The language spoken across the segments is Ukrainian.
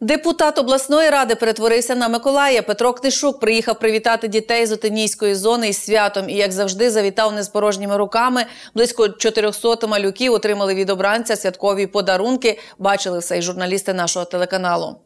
Депутат обласної ради перетворився на Миколая. Петро Книшук приїхав привітати дітей з Отинійської зони із святом і, як завжди, завітав не з порожніми руками. Близько 400 малюків отримали від обранця святкові подарунки. Бачили все й журналісти нашого телеканалу.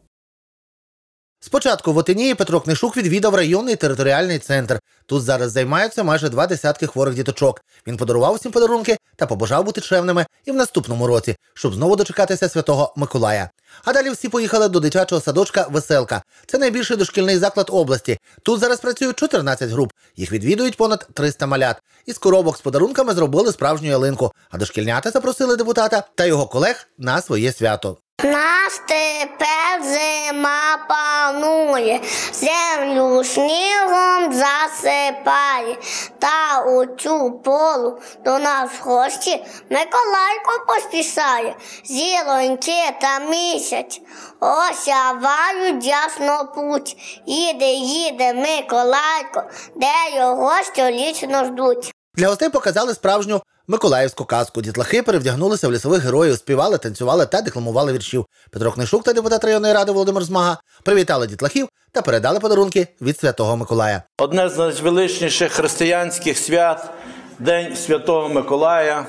Спочатку в Отинії Петро Книшук відвідав районний територіальний центр. Тут зараз займаються майже два десятки хворих діточок. Він подарував усім подарунки та побажав бути чемними і в наступному році, щоб знову дочекатися святого Миколая. А далі всі поїхали до дитячого садочка Веселка. Це найбільший дошкільний заклад області. Тут зараз працюють 14 груп. Їх відвідують понад 300 малят. Із коробок з подарунками зробили справжню ялинку. А дошкільнята запросили депутата та його колег на своє свято. Нас тепер зима панує, землю снігом засипає, та у цю полу до нас в гості Миколайко поспішає, зілоньки та місяць, осявають ясно путь. Їде, їде Миколайко, де його щолічно ждуть. Для гостей показали справжню миколаївську казку. Дітлахи перевдягнулися в лісових героїв, співали, танцювали та декламували віршів. Петро Книшук та депутат районної ради Володимир Змага привітали дітлахів та передали подарунки від святого Миколая. Одне з найвеличніших християнських свят День Святого Миколая.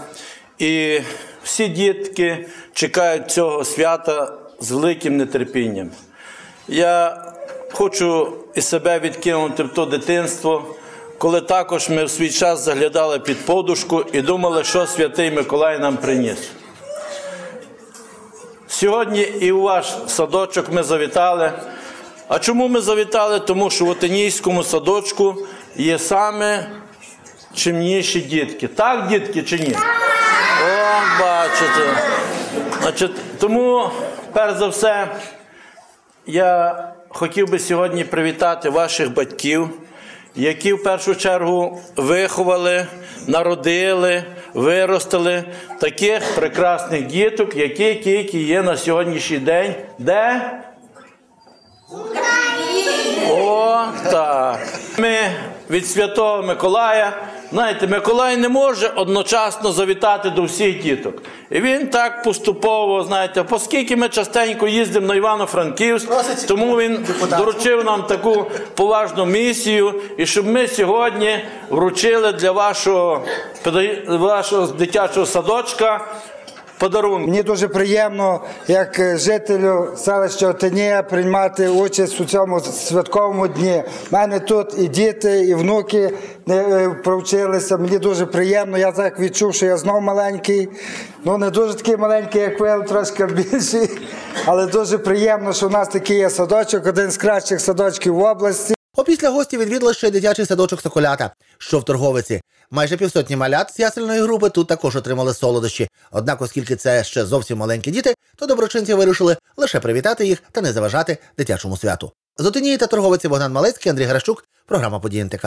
І всі дітки чекають цього свята з великим нетерпінням. Я хочу і себе відкинути в то дитинство, коли також ми в свій час заглядали під подушку і думали, що святий Миколай нам приніс. Сьогодні і у ваш садочок ми завітали. А чому ми завітали? Тому що в Отинійському садочку є саме чимніші дітки. Так, дітки чи ні? О, бачите. Значить, тому, перш за все, я хотів би сьогодні привітати ваших батьків, які в першу чергу виховали, народили, виростили таких прекрасних діток, які, тільки є на сьогоднішній день. Де? О, так. Ми від Святого Миколая. Знаєте, Миколай не може одночасно завітати до всіх діток. І він так поступово, знаєте, оскільки ми частенько їздимо на Івано-Франківськ, тому він доручив нам таку поважну місію, і щоб ми сьогодні вручили для вашого, вашого дитячого садочка подарунок. Мені дуже приємно, як е, жителю селища Отинія, приймати участь у цьому святковому дні. У мене тут і діти, і внуки не е, провчилися. Мені дуже приємно. Я так відчув, що я знов маленький. Ну не дуже такий маленький, як ви, але трошки більший. Але дуже приємно, що у нас такий є садочок, один з кращих садочків в області. Опісля гості відвідали ще й дитячий садочок Соколята, що в торговиці. Майже півсотні малят з ясельної групи тут також отримали солодощі. Однак, оскільки це ще зовсім маленькі діти, то доброчинці вирішили лише привітати їх та не заважати дитячому святу. З Отинії та торговиці Богдан Малецький, Андрій Гращук, програма «Події НТК».